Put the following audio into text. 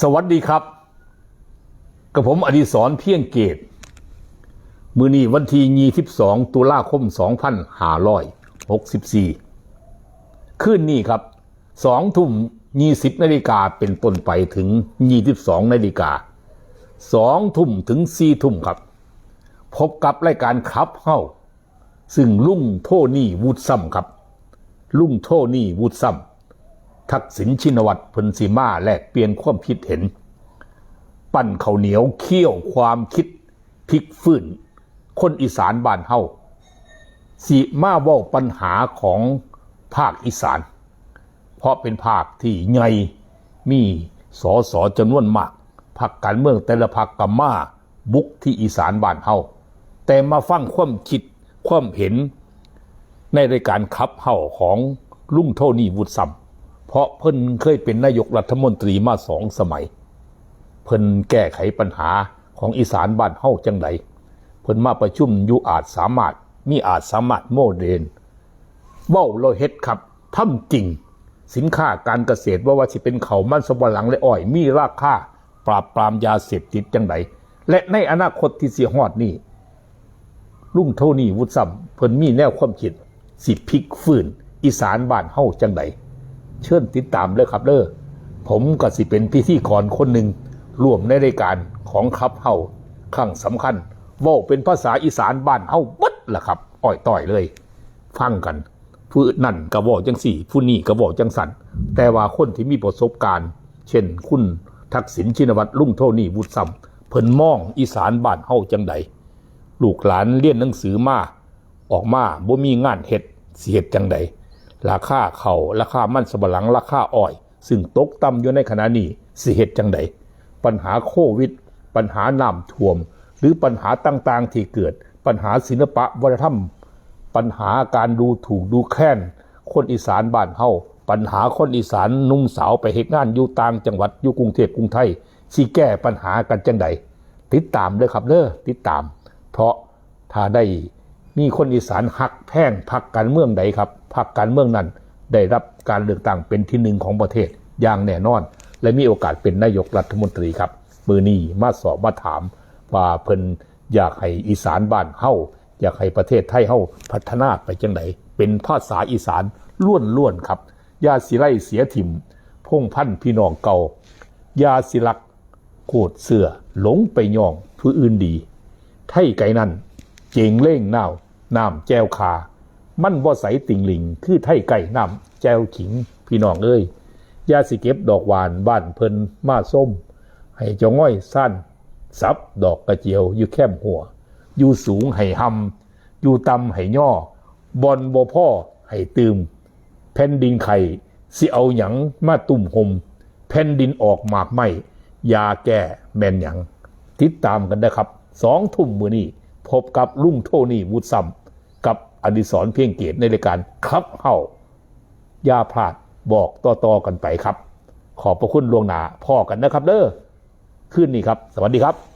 สวัสดีครับ กับผมอดีศรเพียงเกต มือนี้วันที่22ตุลาคม2564คืนนี้ครับ2ทุ่ม20นาฬิกาเป็นต้นไปถึง22นาฬิกา2ทุ่มถึง4ทุ่มครับ พบกับรายการครับเฮ้าซึ่งลุงโทนี่วูดซัมครับ ลุงโทนี่วูดซัม ทักษิณชินวัตรพลสีมาแลกเปลี่ยนความคิดเห็น ปั้นเขาเหนียวเคี่ยวความคิดพลิกฟื้น คนอีสานบ้านเฮาสีมาว่าปัญหาของภาคอีสาน เพราะเป็นภาคที่ใหญ่มีสอสอจำนวนมากพรรคการเมืองแต่ละพรรคกัมาบุกที่อีสานบ้านเฮาแต่มาฟังความคิดความเห็น ในรายการขับเฮาของลุงโทนี่วุฒิซัม เพราะเพิ่นเคยเป็นนายกรัฐมนตรีมาสองสมัย เพิ่นแก้ไขปัญหาของอีสานบ้านเฮาจังไดเพิ่นมาประชุมอยู่อาจสามารถมีอาจสามารถโมเดนเว้าเราเฮ็ดครับทำจริง สินค้าการเกษตรว่าว่าสิเป็นเขามันสำปะหลังและอ้อย มีราคาปราบปรามยาเสพติดจังไดและในอนาคตที่เสิฮอดนี่ลุงโทนี่วุฒิซัมเพิ่นมีแนวความคิดสิพลิกฟื้น อีสานบ้านเฮาจังได เชิญติดตามเลยครับเด้อผมก็สิเป็นพิธีกรคนหนึ่งร่วมในรายการของครับเฮาครั้งสำคัญว่าเป็นภาษาอีสานบ้านเฮาบัดล่ะครับอ้อยต่อยเลย ฟังกันผู้นั่นก็บอกจังสี่ ผู้นี่ก็บอกจังสันแต่ว่าคนที่มีประสบการณ์ เช่น คุณทักษิณชินวัตรลุงโทนี่วุฒิซัมเพิ่นมองอีสานบ้านเฮาจังใดลูกหลานเรียนหนังสือมาออกมาบ่มีงานเฮ็ดสิเฮ็ดจังใด ราคาเขาราคามันสำปะหลังราคาอ้อย ซึ่งตกต่ำอยู่ในขณะนี้สิเฮ็ดจังใดปัญหาโควิด ปัญหาน้ำท่วม หรือปัญหาต่างๆที่เกิด ปัญหาศิลปะวัฒนธรรม ปัญหาการดูถูกดูแคลนคนอีสานบ้านเฮาปัญหาคนอีสานนุ่มสาวไปเฮ็ดงานอยู่ต่างจังหวัดอยู่กรุงเทพกรุงไทยสิแก้ปัญหากันจังใดติดตามเด้อครับเด้อติดตาม เพราะถ้าได้ มีคนอีสานหักแพ่งพักการเมืองใดครับพักการเมืองนั้น ได้รับการเลือกตั้งเป็นที่หนึ่งของประเทศอย่างแน่นอน และมีโอกาสเป็นนายกรัฐมนตรีครับ มือนี้มาสอบมาถาม ว่าเพิ่นอยากให้อีสานบ้านเฮาอยากให้ประเทศไทยเฮาพัฒนาไปจังไดเป็นภาษาอีสานล้วนล้วนๆครับยาสิไลเสียถิ่มพงพันธ์พี่น้องเก่ายาสิลักโคดเสือหลงไปย่องผู้อื่นดี ไทยไก่นั่น เจงเล่งน่าวน้ำแจวคามันบ่ใสติ่งหลิง คือไทยไก่น้ำแจวขิง พี่น้องเอ้ยยาสิเก็บดอกหวานบ้านเพิ่นมาส้ม ให้เจ้าง่อยสั้นซับดอกกระเจียวอยู่แคมหัว อยู่สูงให้หำอยู่ต่ำให้ย่อบอนบ่พ่อให้ตืมแผ่นดินไข่สิเอาหยังมาตุ่มหมแผ่นดินออกหมากไหมยาแก้แม่นหยังติดตามกันนะครับสองทุ่มมือนี้ พบกับลุงโทนี่วูดซัมกับอดิศรเพียงเกตในรายการครับเฮาอย่าพลาดบอกต่อๆกันไปครับ ขอบพระคุณลวงหนาพ่อกันนะครับเด้อขึ้นนี่ครับ สวัสดีครับ